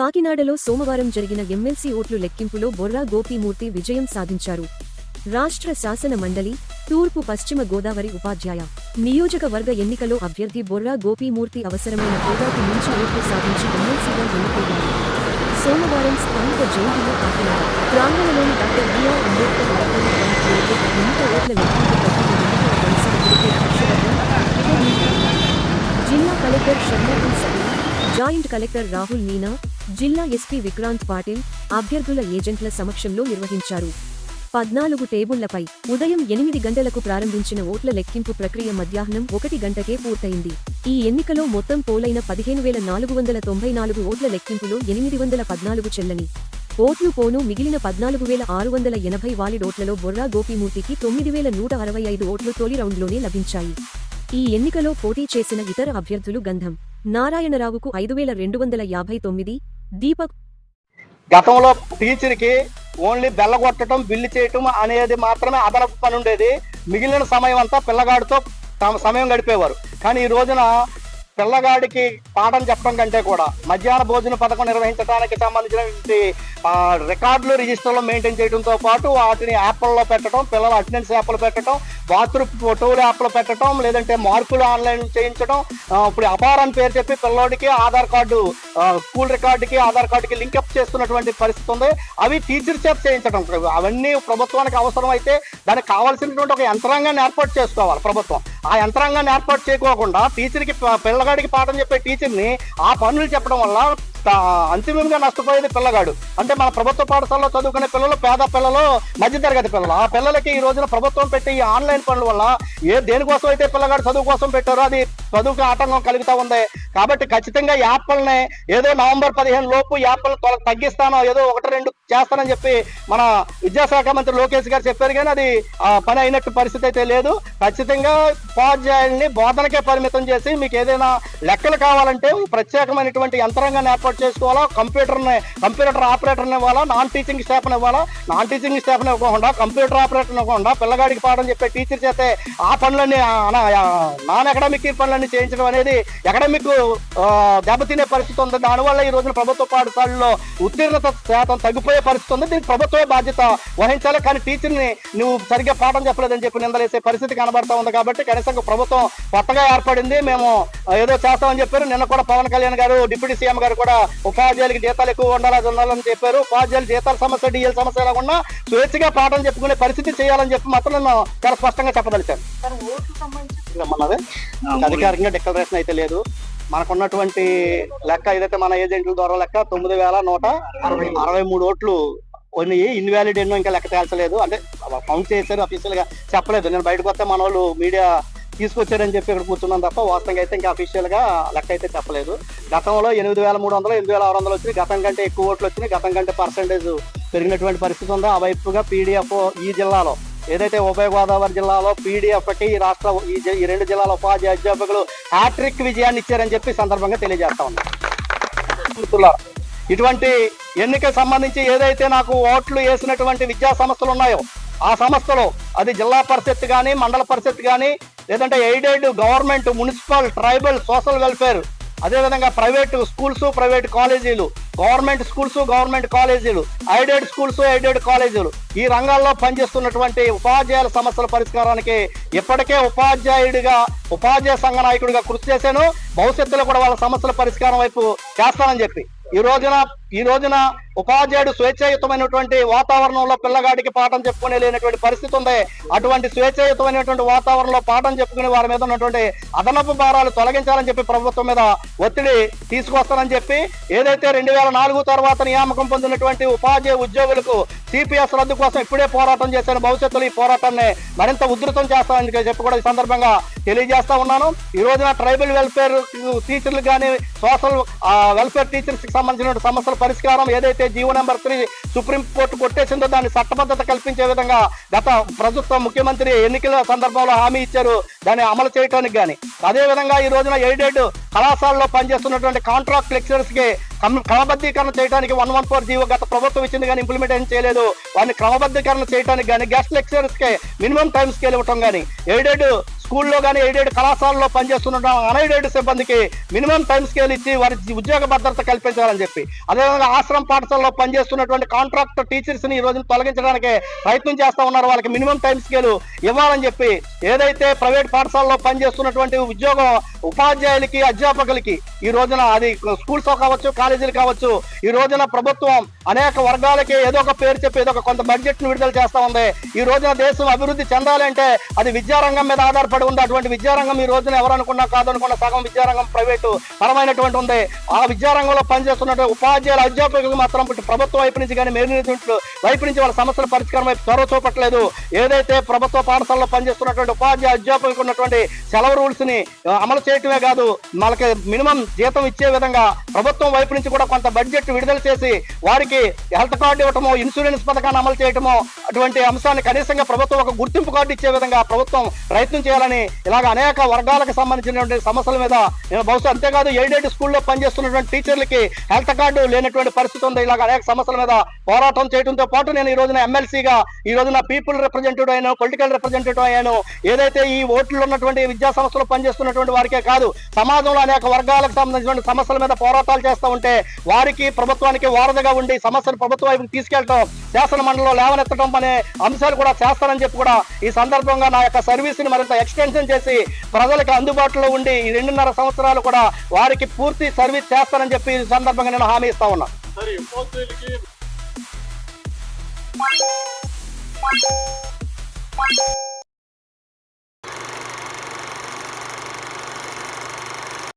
కాకినాడలో సోమవారం జరిగిన ఎమ్మెల్సీ ఓట్లు లెక్కింపులో బొర్రా గోపీమూర్తి విజయం సాధించారు. రాష్ట్ర శాసన మండలి తూర్పు పశ్చిమ గోదావరి ఉపాధ్యాయ నియోజకవర్గ ఎన్నికలో అభ్యర్థి బొర్రా గోపీమూర్తి అవసరమైన హోదాకు మించి ఓట్లు సాధించి ఎమ్మెల్సీగా ఎన్నికయ్యారు సోమవారం స్థానిక జయంతిలో కాకినాడ ప్రాంగణంలోని డాక్టర్ బిఆర్ అంబేద్కర్ ఎన్నిక ఓట్ల లెక్కింపు ప్రక్రియ ఎన్నికల జిల్లా collector Sharmila joint collector Rahul Meena జిల్లా ఎస్పీ విక్రాంత్ పాటిల్ అభ్యర్థుల ఏజెంట్ల సమక్షంలో నిర్వహించారు. పద్నాలుగు టేబుళ్ళపై ఉదయం ఎనిమిది గంటలకు ప్రారంభించిన ఓట్ల లెక్కింపు ప్రక్రియ మధ్యాహ్నం ఒకటి గంటకే పూర్తయింది. ఈ ఎన్నికలో మొత్తం పోలైన పదిహేను వేల నాలుగు వందల తొంభై నాలుగు ఓట్ల లెక్కింపులో ఎనిమిది వందల పద్నాలుగు చెల్లని. ఓట్లు పోను మిగిలిన పద్నాలుగు వేల ఆరు వందల ఎనభై వాలిడ్ ఓట్లలో బొర్రా గోపిమూర్తికి తొమ్మిది వేల నూట అరవై ఐదు ఓట్లు తొలి రౌండ్లోనే లభించాయి. ఈ ఎన్నికలో పోటీ చేసిన ఇతర అభ్యర్థులు గంధం. నారాయణరావుకు ఐదు వేల రెండు వందల యాభై తొమ్మిది దీపక్. గతంలో టీచర్కి ఓన్లీ బెల్లగొట్టడం బిల్లు చేయటం అనేది మాత్రమే అదనపు పని ఉండేది మిగిలిన సమయం అంతా పిల్లగాడితో తమ సమయం గడిపేవారు. కానీ ఈ రోజున పిల్లగాడికి పాఠం చెప్పడం కంటే కూడా మధ్యాహ్న భోజన పథకం నిర్వహించడానికి సంబంధించినటువంటి రికార్డులు రిజిస్టర్లో మెయింటైన్ చేయడంతో పాటు వాటిని యాప్లలో పెట్టడం పిల్లల అటెండెన్స్ యాప్లు పెట్టడం బాత్రూమ్ ఫోటోలు యాప్లో పెట్టడం లేదంటే మార్కులు ఆన్లైన్ చేయించడం ఇప్పుడు అపార్ అని పేరు చెప్పి పిల్లోడికి ఆధార్ కార్డు స్కూల్ రికార్డుకి ఆధార్ కార్డుకి లింకప్ చేస్తున్నటువంటి పరిస్థితి ఉంది. అవి టీచర్ చేత చేయించడం. అవన్నీ ప్రభుత్వానికి అవసరం అయితే దానికి కావాల్సినటువంటి ఒక యంత్రాంగాన్ని ఏర్పాటు చేసుకోవాలి ప్రభుత్వం. ఆ యంత్రాంగాన్ని ఏర్పాటు చేయకోకుండా టీచర్కి పిల్లగా పిల్లగాడికి పాఠం చెప్పే టీచర్ని ఆ పనులు చెప్పడం వల్ల అంతిమంగా నష్టపోయేది పిల్లగాడు. అంటే మన ప్రభుత్వ పాఠశాలలో చదువుకునే పిల్లలు పేద పిల్లలు మధ్యతరగతి పిల్లలు. ఆ పిల్లలకి ఈ రోజున ప్రభుత్వం పెట్టే ఈ ఆన్లైన్ పనుల వల్ల ఏ దేనికోసం అయితే పిల్లగాడు చదువు కోసం పెట్టారో అది చదువుకు ఆటంకం కలుగుతూ ఉంది. కాబట్టి ఖచ్చితంగా యాప్లని ఏదో నవంబర్ పదిహేను లోపు యాప్లు తగ్గిస్తానో ఏదో ఒకటి రెండు చేస్తానని చెప్పి మన విద్యాశాఖ మంత్రి లోకేష్ గారు చెప్పారు కానీ అది ఆ, పని అయినట్టు పరిస్థితి అయితే లేదు. ఖచ్చితంగా ఉపాధ్యాయుల్ని బోధనకే పరిమితం చేసి మీకు ఏదైనా లెక్కలు కావాలంటే ప్రత్యేకమైనటువంటి యంత్రాంగాన్ని ఏర్పాటు చేసుకోవాలా? కంప్యూటర్ని కంప్యూటర్ ఆపరేటర్ని ఇవ్వాలా? నాన్ టీచింగ్ స్టాఫ్ని ఇవ్వాలా? నాన్ టీచింగ్ స్టాఫ్ని ఇవ్వకుండా కంప్యూటర్ ఆపరేటర్ని ఇవ్వకుండా పిల్లగాడికి పాఠం చెప్పే టీచర్ చేస్తే ఆ పనులన్నీ నాన్ అకాడమిక్ పనులన్నీ చేయించడం అనేది అకాడమిక్ దెబ్బతినే పరిస్థితి ఉంది. దానివల్ల ఈ రోజున ప్రభుత్వ పాఠశాలలో ఉత్తీర్ణత శాతం తగ్గిపోయే పరిస్థితి ఉంది. దీనికి ప్రభుత్వమే బాధ్యత వహించాలి. కానీ టీచర్ని నువ్వు సరిగ్గా పాఠం చెప్పలేదని చెప్పి నిందలేసే పరిస్థితి కనబడతా ఉంది కాబట్టి కనీసం ప్రభుత్వం కొత్తగా ఏర్పడింది. మేము ఏదో చేస్తామని చెప్పారు. నిన్న కూడా పవన్ కళ్యాణ్ గారు డిప్యూటీ సీఎం గారు కూడా ఉపాధ్యాయులకి జీతాలు ఎక్కువ ఉండాలి అది ఉండాలని చెప్పారు. ఉపాధ్యాయులు జీతాల సమస్య డిఎల్ సమస్య లేకుండా స్వేచ్ఛగా పాఠం చెప్పుకునే పరిస్థితి చేయాలని చెప్పి మాత్రం నేను చాలా స్పష్టంగా చెప్పదలిచాను. అధికారికంగా డిక్లరేషన్ అయితే లేదు. మనకున్నటువంటి లెక్క ఏదైతే మన ఏజెంట్ల ద్వారా లెక్క తొమ్మిది వేల నూట అరవై మూడు ఓట్లు ఉన్నాయి ఇన్వాలిడ్ ఎన్నో ఇంకా లెక్క తేల్చలేదు. అంటే కౌంట్ చేశారు అఫీషియల్గా. చెప్పలేదు. నేను బయటకు వస్తే మన వాళ్ళు మీడియా తీసుకొచ్చారని చెప్పి ఇక్కడ కూర్చున్నాం తప్ప వాస్తవంగా అయితే ఇంకా అఫీషియల్గా లెక్క అయితే చెప్పలేదు. గతంలో ఎనిమిది వేల మూడు వందలు ఎనిమిది వేల ఆరు వందలు వచ్చినాయి. గతం కంటే ఎక్కువ ఓట్లు వచ్చినాయి. గతం కంటే పర్సంటేజ్ పెరిగినటువంటి పరిస్థితి ఉందో. ఆ వైపుగా పీడిఎఫ్ ఈ జిల్లాలో ఏదైతే ఉభయ గోదావరి జిల్లాలో పీడిఎఫ్కి ఈ రాష్ట్ర ఈ జి- ఈ రెండు జిల్లాల ఉపాధ్యాయ అధ్యాపకులు హ్యాట్రిక్ విజయాన్ని ఇచ్చారని చెప్పి సందర్భంగా తెలియజేస్తా ఉన్నాం. ఇటువంటి ఎన్నికకు సంబంధించి ఏదైతే నాకు ఓట్లు వేసినటువంటి విద్యా సంస్థలు ఉన్నాయో ఆ సంస్థలో అది జిల్లా పరిషత్ కానీ మండల పరిషత్ కానీ లేదంటే aided government municipal tribal social welfare అదేవిధంగా ప్రైవేట్ స్కూల్స్ ప్రైవేట్ కాలేజీలు గవర్నమెంట్ స్కూల్స్ గవర్నమెంట్ కాలేజీలు ఎయిడెడ్ స్కూల్స్ ఎయిడెడ్ కాలేజీలు ఈ రంగాల్లో పనిచేస్తున్నటువంటి ఉపాధ్యాయుల సమస్యల పరిష్కారానికి ఇప్పటికే ఉపాధ్యాయుడిగా ఉపాధ్యాయ సంఘ నాయకుడిగా కృషి చేశాను. భవిష్యత్తులో కూడా వాళ్ళ సమస్యల పరిష్కారం వైపు చేస్తానని చెప్పి. ఈ రోజున ఈ రోజున ఉపాధ్యాయుడు స్వేచ్ఛాయుతమైనటువంటి వాతావరణంలో పిల్లగాడికి పాఠం చెప్పుకునే లేనటువంటి పరిస్థితి ఉంది. అటువంటి స్వేచ్ఛాయుతమైనటువంటి వాతావరణంలో పాఠం చెప్పుకునే వారి మీద ఉన్నటువంటి అదనపు భారాలు తొలగించాలని చెప్పి ప్రభుత్వం మీద ఒత్తిడి తీసుకొస్తానని చెప్పి ఏదైతే రెండు వేల నాలుగు తర్వాత నియామకం పొందినటువంటి ఉపాధ్యాయ ఉద్యోగులకు సిపిఎస్ రద్దు కోసం ఇప్పుడే పోరాటం చేశాను. భవిష్యత్తులో ఈ పోరాటాన్ని మరింత ఉధృతం చేస్తామని చెప్పి కూడా ఈ సందర్భంగా తెలియజేస్తా ఉన్నాను. ఈ రోజున ట్రైబల్ వెల్ఫేర్ టీచర్లు కానీ సోషల్ వెల్ఫేర్ టీచర్స్కి సంబంధించినటువంటి సంబంధించిన పరిష్కారం ఏదైతే GO number three supreme court కొట్టేసిందో దాన్ని చట్టబద్ధత కల్పించే విధంగా గత ప్రభుత్వం ముఖ్యమంత్రి ఎన్నికల సందర్భంలో హామీ ఇచ్చారు. దాన్ని అమలు చేయడానికి కానీ అదే విధంగా ఈ రోజున ఎయిడెడ్ కళాశాలలో పనిచేస్తున్నటువంటి కాంట్రాక్ట్ లెక్చరర్స్కి క్రమబద్ధీకరణ చేయడానికి వన్ వన్ ఫోర్ జీవో గత ప్రభుత్వం ఇచ్చింది కానీ ఇంప్లిమెంటేషన్ చేయలేదు. వారిని క్రమబద్ధీకరణ చేయడానికి కానీ గెస్ట్ లెక్చరర్స్కి మినిమం టైం స్కేల్ ఇవ్వటం కానీ ఎయిడెడ్ స్కూల్లో కానీ ఎయిడెడ్ కళాశాలలో పనిచేస్తున్న అన్ఎయిడెడ్ సిబ్బందికి మినిమం టైం స్కేల్ ఇచ్చి వారి ఉద్యోగ భద్రత కల్పించాలని చెప్పి. అదేవిధంగా ఆశ్రమ పాఠశాలలో పనిచేస్తున్నటువంటి కాంట్రాక్ట్ టీచర్స్ని ఈ రోజున తొలగించడానికి ప్రయత్నం చేస్తా ఉన్నారు. వాళ్ళకి మినిమం టైం స్కేల్ ఇవ్వాలని చెప్పి. ఏదైతే ప్రైవేట్ పాఠశాలలో పనిచేస్తున్నటువంటి ఉద్యోగం ఉపాధ్యాయులకి అధ్యాపకులకి ఈ రోజున అది స్కూల్స్ కావచ్చు కాలేజీలు కావచ్చు ఈ రోజున ప్రభుత్వం అనేక వర్గాలకి ఏదో ఒక పేరు చెప్పి ఏదో ఒక కొంత బడ్జెట్ను విడుదల చేస్తా ఉంది. ఈ రోజున దేశం అభివృద్ధి చెందాలంటే అది విద్యారంగం మీద ఆధారపడి ఉంది అటువంటి విద్యారంగం ఈ రోజున ఎవరనుకున్నా కాదనుకున్న సగం విద్యారంగం ప్రైవేటు పరమైనటువంటి ఉంది. ఆ విద్యారంగంలో పనిచేస్తున్న ఉపాధ్యాయులు అధ్యాపకులకు మాత్రం ఇటు ప్రభుత్వం వైపు నుంచి కానీ మేనేజ్మెంట్ వైపు నుంచి వాళ్ళ సమస్యల పరిష్కారం వైపు చొరవ చూపట్లేదు. ఏదైతే ప్రభుత్వ పాఠశాలలో పనిచేస్తున్నటువంటి ఉపాధ్యాయ అధ్యాపకులకు ఉన్నటువంటి సెలవు రూల్స్ని అమలు చేయటమే కాదు వాళ్ళకి మినిమం జీతం ఇచ్చే విధంగా ప్రభుత్వం వైపు నుంచి కూడా కొంత బడ్జెట్ విడుదల చేసి వారికి హెల్త్ కార్డు ఇవ్వటమో ఇన్సూరెన్స్ పథకాన్ని అమలు చేయటమో అటువంటి అంశాన్ని కనీసంగా ప్రభుత్వం ఒక గుర్తింపు కార్డు ఇచ్చే విధంగా ప్రభుత్వం ప్రయత్నం చేయాలని ఇలాగ అనేక వర్గాలకు సంబంధించినటువంటి సమస్యల మీద నేను బహుశా అంతేకాదు ఎయిడెడ్ స్కూల్లో పనిచేస్తున్నటువంటి టీచర్లకి హెల్త్ కార్డు లేనటువంటి పరిస్థితి ఉంది. ఇలాగ అనేక సమస్యల మీద పోరాటం చేయడంతో పాటు నేను ఈ రోజున ఎమ్మెల్సీగా ఈ రోజున పీపుల్ రిప్రజెంటేటివ్ అయ్యాను పొలిటికల్ రిప్రజెంటేటివ్ అయ్యాను. ఏదైతే ఈ ఓట్లు ఉన్నటువంటి విద్యా సంస్థలు పనిచేస్తున్నటువంటి వారికే కాదు సమాజంలో అనేక వర్గాలకు సంబంధించిన సమస్యల మీద పోరాటాలు చేస్తూ ఉంటే వారికి ప్రభుత్వానికి వారధగా ఉండి సమస్యలు ప్రభుత్వం వైపుకి తీసుకెళ్ళడం శాసన మండలిలో లేవనెత్తడం అనే అంశాలు కూడా చేస్తానని చెప్పి కూడా ఈ సందర్భంగా నా యొక్క సర్వీస్ని మరింత ఎక్స్టెన్షన్ చేసి ప్రజలకు అందుబాటులో ఉండి ఈ రెండున్నర సంవత్సరాలు కూడా వారికి పూర్తి సర్వీస్ చేస్తానని చెప్పి ఈ సందర్భంగా నేను హామీ ఇస్తా ఉన్నా. సరే ఉపాధ్యాయులకి